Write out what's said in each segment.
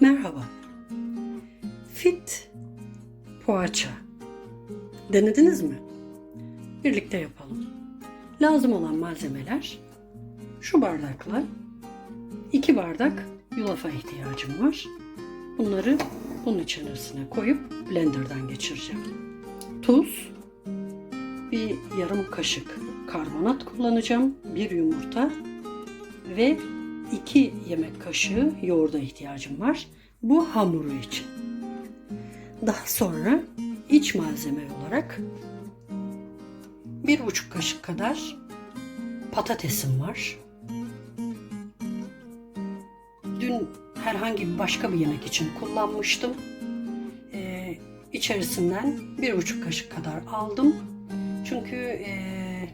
Merhaba. Fit poğaça. Denediniz mi? Birlikte yapalım. Lazım olan malzemeler şu bardakla iki bardak yulafa ihtiyacım var. Bunları bunun içerisine koyup blenderdan geçireceğim. Tuz, bir yarım kaşık karbonat kullanacağım, bir yumurta ve 2 yemek kaşığı yoğurda ihtiyacım var. Bu hamuru için. Daha sonra iç malzeme olarak bir buçuk kaşık kadar patatesim var. Dün herhangi bir başka bir yemek için kullanmıştım. Ee, içerisinden bir buçuk kaşık kadar aldım. Çünkü ee,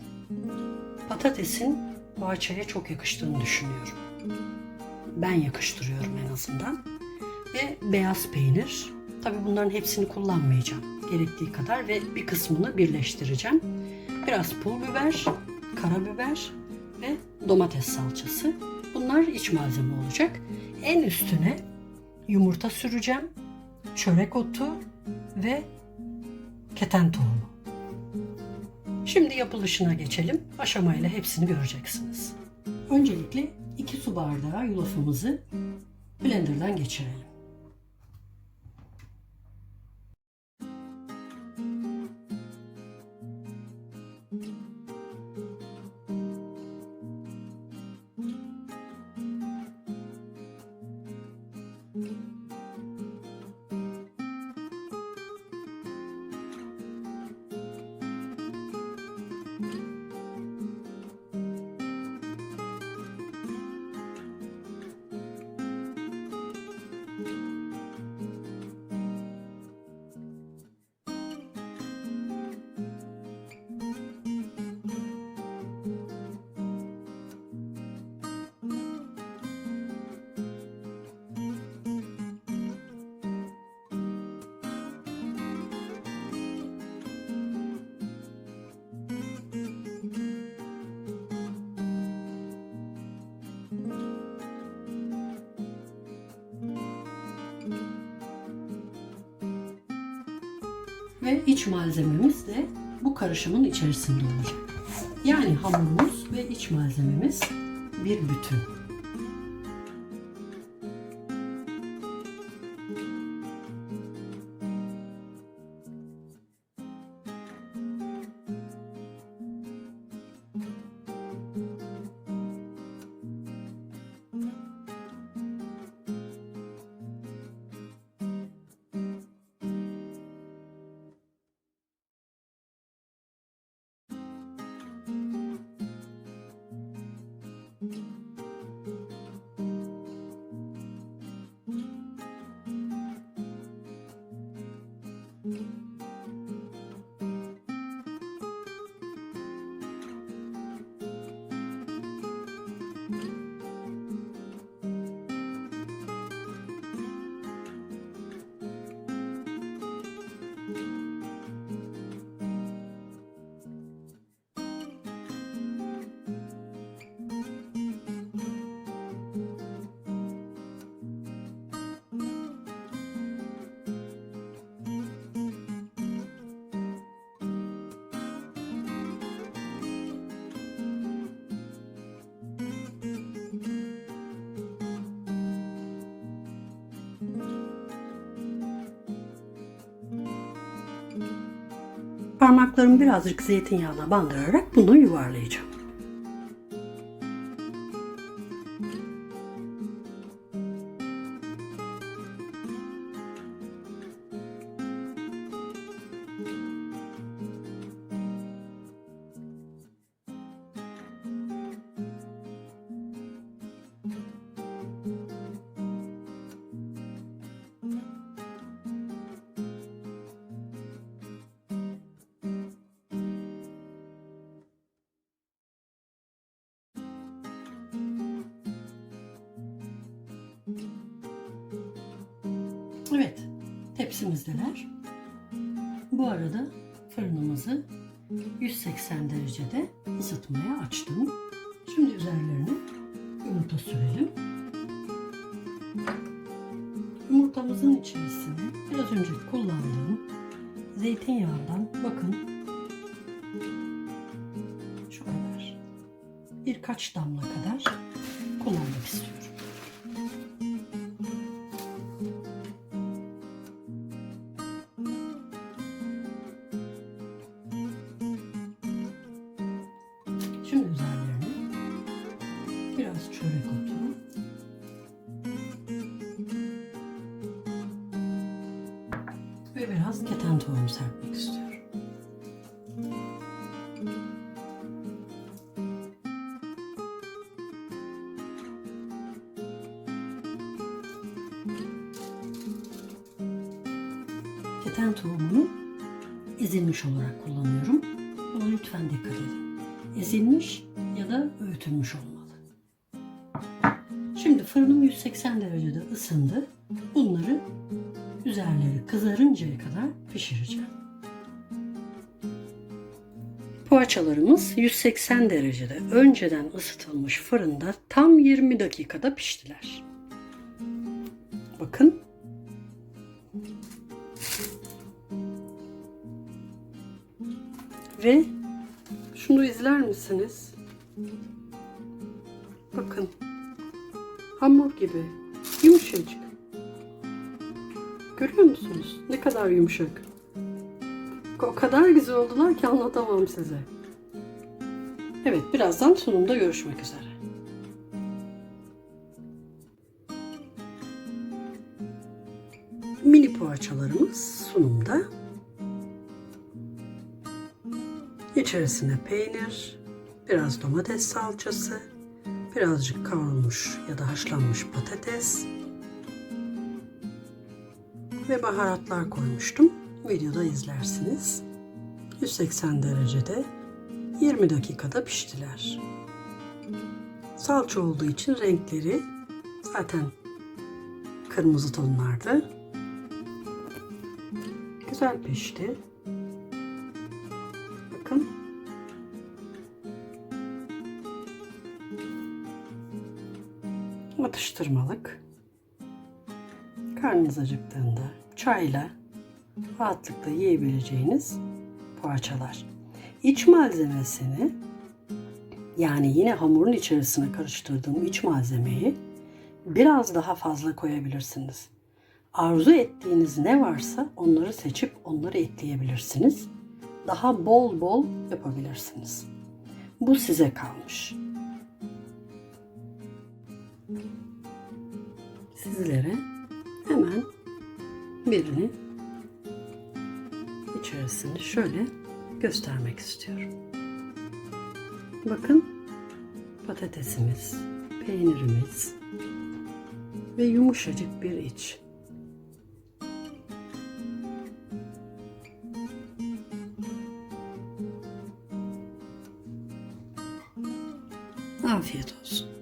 patatesin poğaçaya çok yakıştığını düşünüyorum. Ben yakıştırıyorum en azından. Ve beyaz peynir. Tabi bunların hepsini kullanmayacağım. Gerektiği kadar ve bir kısmını birleştireceğim. Biraz pul biber, karabiber ve domates salçası. Bunlar iç malzeme olacak. En üstüne yumurta süreceğim. Çörek otu ve keten tohumu. Şimdi yapılışına geçelim. Aşamayla hepsini göreceksiniz. Öncelikle 2 su bardağı yulafımızı blenderdan geçirelim. Ve iç malzememiz de bu karışımın içerisinde olacak. Yani hamurumuz ve iç malzememiz bir bütün. you. Parmaklarımı birazcık zeytinyağına bandırarak bunu yuvarlayacağım. Evet, tepsimizdeler. Bu arada fırınımızı 180 derecede ısıtmaya açtım. Şimdi üzerlerine yumurta sürelim. yumurtamızın içerisine biraz önce kullandığım zeytinyağından bakın şu kadar birkaç damla kadar ve biraz keten tohumu serpmek istiyorum. Keten tohumunu ezilmiş olarak kullanıyorum. Buna lütfen dikkat edin. Ezilmiş ya da öğütülmüş olmalı. Şimdi fırınım 180 derecede ısındı. Bunları üzerleri kızarıncaya kadar pişireceğim. Poğaçalarımız 180 derecede önceden ısıtılmış fırında tam 20 dakikada piştiler. Bakın. Ve şunu izler misiniz? Bakın. Hamur gibi. Yumuşacık. Görüyor musunuz? Ne kadar yumuşak. O kadar güzel oldular ki anlatamam size. Evet, birazdan sunumda görüşmek üzere. Mini poğaçalarımız sunumda. İçerisine peynir, biraz domates salçası, birazcık kavrulmuş ya da haşlanmış patates, ve baharatlar koymuştum. Videoda izlersiniz. 180 derecede 20 dakikada piştiler. Salça olduğu için renkleri zaten kırmızı tonlardı. Güzel pişti. Bakın. Atıştırmalık karnınız acıktığında çayla rahatlıkla yiyebileceğiniz poğaçalar. İç malzemesini yani yine hamurun içerisine karıştırdığım iç malzemeyi biraz daha fazla koyabilirsiniz. Arzu ettiğiniz ne varsa onları seçip onları ekleyebilirsiniz. Daha bol bol yapabilirsiniz. Bu size kalmış. Sizlere birini içerisini şöyle göstermek istiyorum. Bakın patatesimiz, peynirimiz ve yumuşacık bir iç. Afiyet olsun.